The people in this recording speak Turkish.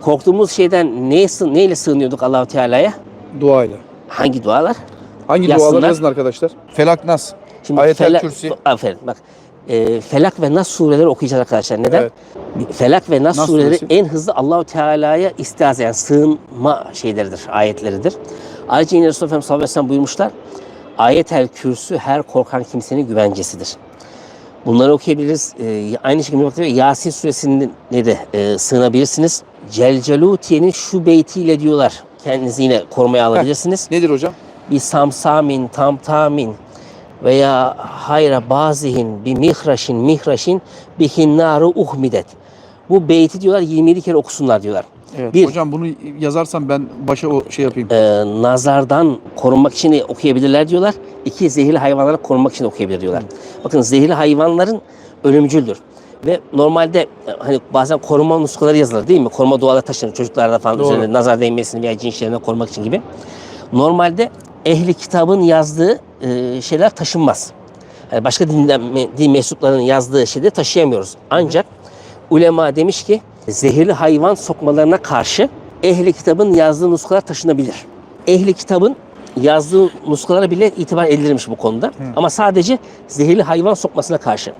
korktuğumuz şeyden neye, neyle sığınıyorduk Allahu Teala'ya? Duayla. Hangi dualar? Hangi Yazsınlar. duaları yazın arkadaşlar? Felak Nas. Şimdi Ayetel Felak- Kürsi. Aferin bak. E, Felak ve Nas sureleri okuyacağız arkadaşlar. Neden? Evet. Felak ve Nas, Nas sureleri suresi. en hızlı Allahu Teala'ya istiaze yani sığınma şeyleridir, ayetleridir. Ayrıca yine Resulullah Efendimiz sallallahu aleyhi ve sellem buyurmuşlar. Ayetel kürsü her korkan kimsenin güvencesidir. Bunları okuyabiliriz. Ee, aynı şekilde Yasin suresine de e, sığınabilirsiniz. Celcelutiye'nin şu beytiyle diyorlar. Kendinizi yine korumaya alabilirsiniz. Nedir hocam? bir samsamin, tamtamin veya hayra bazihin, bir mihraşin, mihraşin, bir hinnaru uhmidet. Bu beyti diyorlar 27 kere okusunlar diyorlar. Evet. Bir- Hocam bunu yazarsam ben başa o şey yapayım. Ee, nazardan korunmak için okuyabilirler diyorlar. İki zehirli hayvanlara korunmak için okuyabilir diyorlar. Bakın zehirli hayvanların ölümcüldür. Ve normalde e, hani bazen koruma nuskaları yazılır değil mi? Koruma duaları taşınır çocuklarda falan Doğru. üzerine nazar değmesini veya cin işlerinden korumak için gibi. Normalde ehli kitabın yazdığı e, şeyler taşınmaz. Yani başka dinden, din mensuplarının yazdığı şeyleri taşıyamıyoruz. Ancak ulema demiş ki zehirli hayvan sokmalarına karşı ehli kitabın yazdığı nuskalar taşınabilir. Ehli kitabın yazdığı nuskalara bile itibar edilirmiş bu konuda. Ama sadece zehirli hayvan sokmasına karşı.